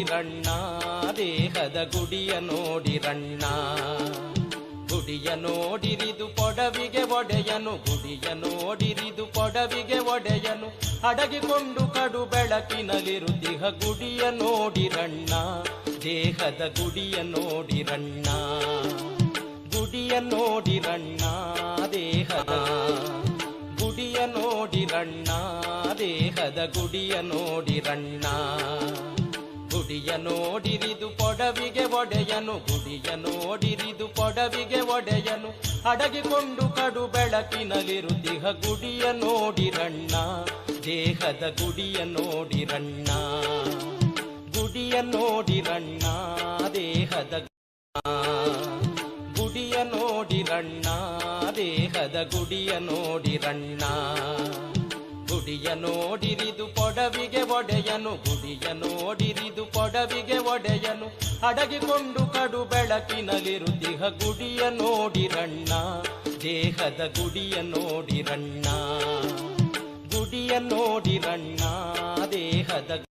ನೋಡಿರಣ್ಣ, ದೇಹದ ಗುಡಿಯ ನೋಡಿರಣ್ಣ. ಗುಡಿಯ ನೋಡಿರಿದು ಪೊಡವಿಗೆ ಒಡೆಯನು, ಗುಡಿಯ ನೋಡಿರಿದು ಪೊಡವಿಗೆ ಒಡೆಯನು. ಅಡಗಿಕೊಂಡು ಕಡು ಬೆಳಕಿನಲ್ಲಿರುತ್ತಿಹ ಗುಡಿಯ ನೋಡಿರಣ್ಣ, ದೇಹದ ಗುಡಿಯ ನೋಡಿರಣ್ಣ. ಗುಡಿಯ ನೋಡಿರಣ್ಣ, ದೇಹದ ಗುಡಿಯ ನೋಡಿರಣ್ಣ, ದೇಹದ ಗುಡಿಯ ನೋಡಿರಣ್ಣ. ಗುಡಿಯ ನೋಡಿರಿದು ಪೊಡವಿಗೆ ಒಡೆಯನು, ಗುಡಿಯ ನೋಡಿರಿದು ಪೊಡವಿಗೆ ಒಡೆಯನು. ಅಡಗಿಕೊಂಡು ಕಡು ಬೆಳಕಿನಲ್ಲಿರುತ್ತಿಹ ಗುಡಿಯ ನೋಡಿರಣ್ಣ, ದೇಹದ ಗುಡಿಯ ನೋಡಿರಣ್ಣ. ಗುಡಿಯ ನೋಡಿರಣ್ಣ, ದೇಹದ ಗುಡಿಯ ನೋಡಿರಣ್ಣ, ದೇಹದ ಗುಡಿಯ ನೋಡಿರಣ್ಣ. ಗುಡಿಯ ನೋಡಿರಿದು ಪೊಡವಿಗೆ ಒಡೆಯನು, ಗುಡಿಯ ನೋಡಿರಿದು ಪೊಡವಿಗೆ ಒಡೆಯನು. ಅಡಗಿಕೊಂಡು ಕಡು ಬೆಳಕಿನಲ್ಲಿರುತ್ತಿಹ ಗುಡಿಯ ನೋಡಿರಣ್ಣ, ದೇಹದ ಗುಡಿಯ ನೋಡಿರಣ್ಣ. ಗುಡಿಯ ನೋಡಿರಣ್ಣ, ದೇಹದ